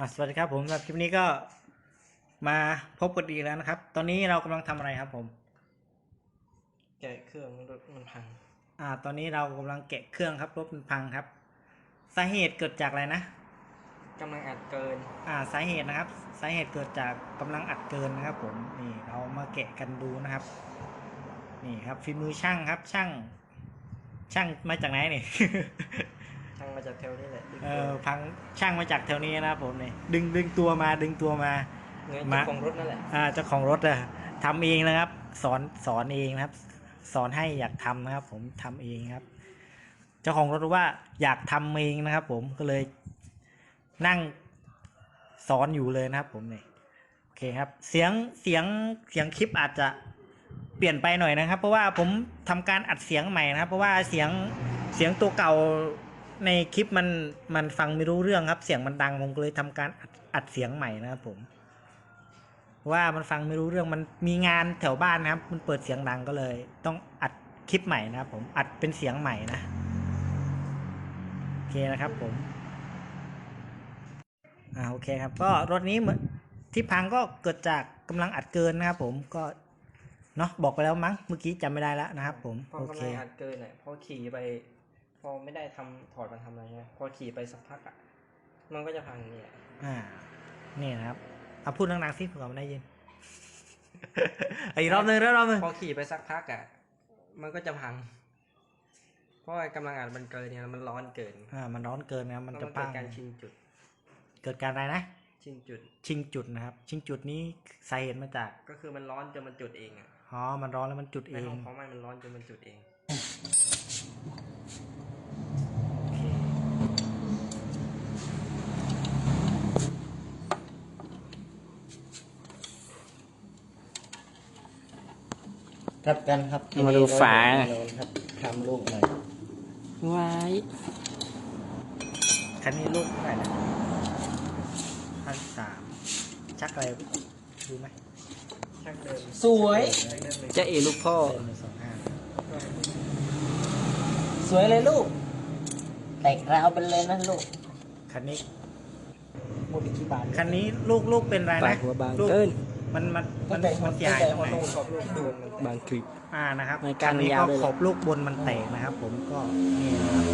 อะสวัสดีครับผมสำหรับคลิปนี้ก็มาพบกันอีกแล้วนะครับ ตอนนี้เรากำลังทำอะไรครับผม แกะเครื่องรถมันพัง อ่า ตอนนี้เรากำลังแกะเครื่องครับรถมันพังครับ สาเหตุเกิดจากอะไรนะ กำลังอัดเกิน อ่า สาเหตุนะครับ สาเหตุเกิดจากกำลังอัดเกินนะครับ ผม นี่เรามาแกะกันดูนะครับ นี่ครับฝีมือช่างครับ ช่าง ช่างมาจากไหนนี่ ช่างมาจากแถวนี้แหละดึงเอตัวอพังช่างมาจากแถวนี้นะครับผมนี่ดึงดึงตัวมาดึงตัวมาเงินมาเจ้าของรถนั่นแหละอ่าเจ้าของรถอะทำเองนะครับ สอนสอนเองนะครับ สอนให้อยากทำนะครับ ผมทำเองครับ เจ้าของรถบอกว่าอยากทำเองนะครับ ผมก็เลยนั่งสอนอยู่เลยนะครับ ผมนี่โอเคครับ เสียงเสียงเสียงคลิปอาจจะเปลี่ยนไปหน่อยนะครับ เพราะว่าผมทำการอัดเสียงใหม่นะครับ เพราะว่าเสียงเสียงตัวเก่า ในคลิปมันมันฟังไม่รู้เรื่องครับ เสียงมันดังผมก็เลยทำการอัดอัดเสียงใหม่นะครับผม ว่ามันฟังไม่รู้เรื่องมันมีงานแถวบ้านนะครับ มันเปิดเสียงดังก็เลย ต้องอัดคลิปใหม่นะครับผมอัดเป็นเสียงใหม่นะโอเคนะครับผมอ่าโอเคครับ ก็รถนี้เหมือนที่พังก็เกิดจากกำลังอัดเกินนะครับผมก็เนาะบอกไปแล้วมั้งเมื่อกี้จำไม่ได้แล้วนะครับผมพอโอกำเคลังอัดเกินอะพอขี่ไป พอไม่ได้ทำถอดมันทำอะไรเงี้ยพอขี่ไปสักพักอะ มันก็จะพังเนี่ยอ่า นี่นะครับเอาพูดดังๆสิเผื่อมันได้ยินอีกรอบหนึ่งรอบหนึ่งพอขี่ไปสักพักอะ มันก็จะพัง เพราะว่ากำลังอัดมันเกินเนี่ยมันร้อนเกิน อ่า มันร้อนเกินนะครับมันแล้วจะมันพัเกิดงการชิงจุด เกิดการอะไรนะชิงจุด ชิงจุดนะครับ ชิงจุดนี้สาเหตุมาจาก ก็คือมันร้อนจนมันจุดเองอะอ๋อมันร้อนแล้วมันจุดเอในงห้องเผาไหม้มันร้อนจนมันจุดเอง โอเค ครับกันครับมาดูฝา ครับทำลูกหน่อยไว้คันนี้ลูกเท่าไหร่นะพันสามชักอะไรดูไหมช่างเดิมสวยช่างเดิมเลยจะเอลูกพ่อเดินหนึ่งสองห้าสวยเลยลูก แตกราวไปเลยนะลูก คันนี้หมดกี่บาทคันนี้ลูกลูกเป็นอะไรปานะกหัวบางลูกเกิน มันมันมันตั้งแต่มันเสียหายตรงไหนลูกกับลูกดูมันบางคลิป อ่านะครับในการคันนี้ยาวก็เลยขอบลูกบนมันแตกนะครับ ผมก็นี่นะครับ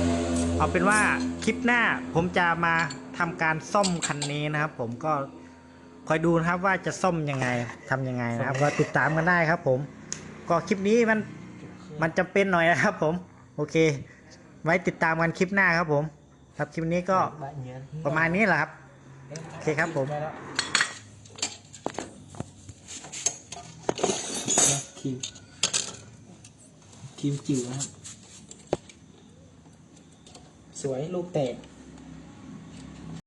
เอาเป็นว่าคลิปหน้าผมจะมาทำการซ่อมคันนี้นะครับ ผมก็คอยดูนะครับว่าจะซ่อมยังไงทำยังไงนะครับ ก็ติดตามกันได้ครับ ผม ก็คลิปนี้มันมันจำเป็นหน่อยนะครับ ผม โอเค ไว้ติดตามกันคลิปหน้าครับ ผม ครับคลิปนี้ก็ประมาณนี้แหละครับโอเคครับผม ครีมครีมจิ๋วนะครับ สวยลูกแตก